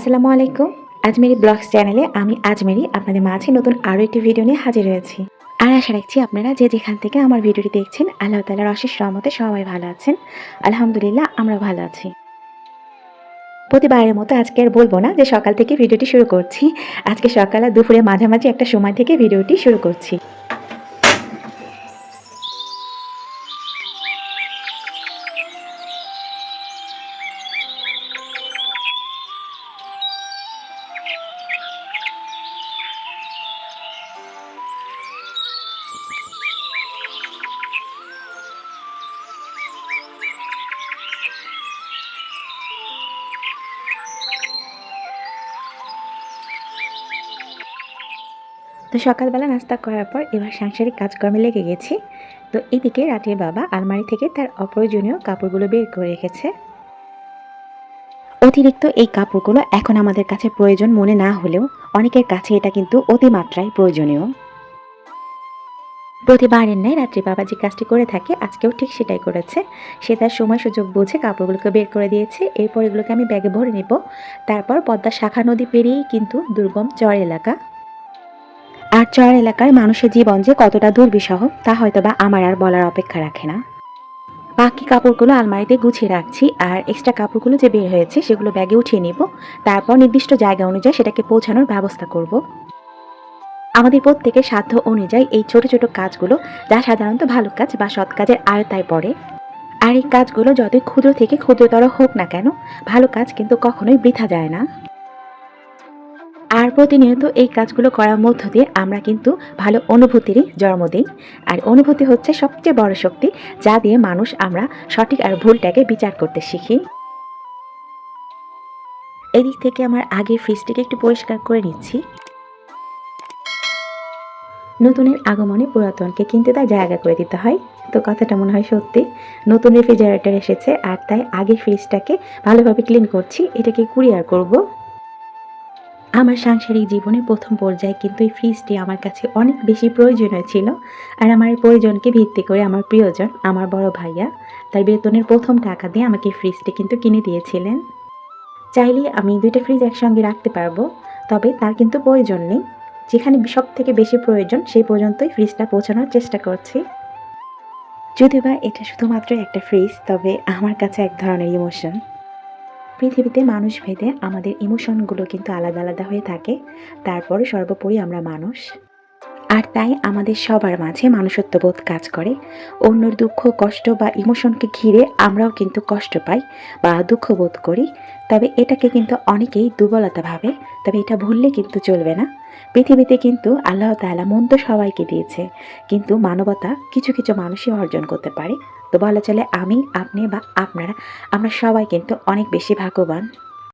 আসসালামু আলাইকুম। আজমেরি ব্লগস চ্যানেলে আমি আজমেরি আপনাদের মাঝে নতুন আরও একটি ভিডিও নিয়ে হাজির হয়েছি। আর আশা রাখছি আপনারা যে যেখান থেকে আমার ভিডিওটি দেখছেন, আল্লাহ তালার অশেষ রহমতে সবাই ভালো আছেন। আলহামদুলিল্লাহ, আমরা ভালো আছি। প্রতিবারের মতো আজকে আর বলব না যে সকাল থেকে ভিডিওটি শুরু করছি। আজকে সকাল আর দুপুরে মাঝামাঝি একটা সময় থেকে ভিডিওটি শুরু করছি। তো সকালবেলা নাস্তা করার পর এবার সাংসারিক কাজকর্মে লেগে গেছি। তো এদিকে রাতের বাবা আলমারি থেকে তার অপ্রয়োজনীয় কাপড়গুলো বের করে রেখেছে। অতিরিক্ত এই কাপড়গুলো এখন আমাদের কাছে প্রয়োজন মনে না হলেও অনেকের কাছে এটা কিন্তু অতিমাত্রায় প্রয়োজনীয়। প্রতিবারের ন্যায় রাত্রি বাবা যে কাজটি করে থাকে, আজকেও ঠিক সেটাই করেছে। সে তার সময় সুযোগ বুঝে কাপড়গুলোকে বের করে দিয়েছে। এরপর এগুলোকে আমি ব্যাগে ভরে নেব। তারপর পদ্মা শাখা নদী পেরিয়েই কিন্তু দুর্গম চর এলাকা। আর চর এলাকার মানুষের জীবন যে কতটা দুর্বিষহ, তা হয়তোবা আমার আর বলার অপেক্ষা রাখে না। বাকি কাপড়গুলো আলমারিতে গুছিয়ে রাখছি, আর এক্সট্রা কাপড়গুলো যে বের হয়েছে সেগুলো ব্যাগে উঠিয়ে নেব। তারপর নির্দিষ্ট জায়গা অনুযায়ী সেটাকে পৌঁছানোর ব্যবস্থা করব। আমাদের প্রত্যেকের সাধ্য অনুযায়ী এই ছোট ছোট কাজগুলো যা সাধারণত ভালো কাজ বা সৎ কাজের আয়তায় পড়ে। আর এই কাজগুলো যতই ক্ষুদ্র থেকে ক্ষুদ্রতর হোক না কেন, ভালো কাজ কিন্তু কখনোই বৃথা যায় না। আর প্রতিনিয়ত এই কাজগুলো করার মধ্য দিয়ে আমরা কিন্তু ভালো অনুভূতিরই জন্ম দিই। আর অনুভূতি হচ্ছে সবচেয়ে বড় শক্তি যা দিয়ে মানুষ আমরা সঠিক আর ভুলটাকে বিচার করতে শিখি। এদিক থেকে আমার আগের ফ্রিজটিকে একটু পরিষ্কার করে নিচ্ছি। নতুনের আগমনে পুরাতনকে কিন্তু তার জায়গা করে দিতে হয়। তো কথাটা মনে হয় সত্যি। নতুন রেফ্রিজারেটর এসেছে আর তাই আগের ফ্রিজটাকে ভালোভাবে ক্লিন করছি। এটাকে কুরিয়ার করব। আমার সাংসারিক জীবনের প্রথম পর্যায়ে কিন্তু এই ফ্রিজটি আমার কাছে অনেক বেশি প্রয়োজনীয় ছিল। আর আমার এই প্রয়োজনকে ভিত্তি করে আমার প্রিয়জন, আমার বড় ভাইয়া, তার বেতনের প্রথম টাকা দিয়ে আমাকে ফ্রিজটি কিন্তু কিনে দিয়েছিলেন। চাইলে আমি দুইটা ফ্রিজ একসঙ্গে রাখতে পারব, তবে তার কিন্তু প্রয়োজন নেই। যেখানে সব থেকে বেশি প্রয়োজন, সেই পর্যন্তই ফ্রিজটা পৌঁছানোর চেষ্টা করছি। যদিও বা এটা শুধুমাত্র একটা ফ্রিজ তবে আমার কাছে এক ধরনের ইমোশন পৃথিবীতে মানুষ ভেদে আমাদের ইমোশনগুলো কিন্তু আলাদা আলাদা হয়ে থাকে। তারপরে সর্বোপরি আমরা মানুষ। আর তাই আমাদের সবার মাঝে মানুষত্ববোধ কাজ করে। অন্যর দুঃখ, কষ্ট বা ইমোশনকে ঘিরে আমরাও কিন্তু কষ্ট পাই বা দুঃখ বোধ করি। তবে এটাকে কিন্তু অনেকেই দুর্বলতা ভাবে, তবে এটা ভুললে কিন্তু চলবে না। পৃথিবীতে কিন্তু আল্লাহ তাআলা মন তো সবাইকে দিয়েছে, কিন্তু মানবতা কিছু কিছু মানুষই অর্জন করতে পারে। তো বলা চলে আমি, আপনি বা আপনারা, আমরা সবাই কিন্তু অনেক বেশি ভাগ্যবান।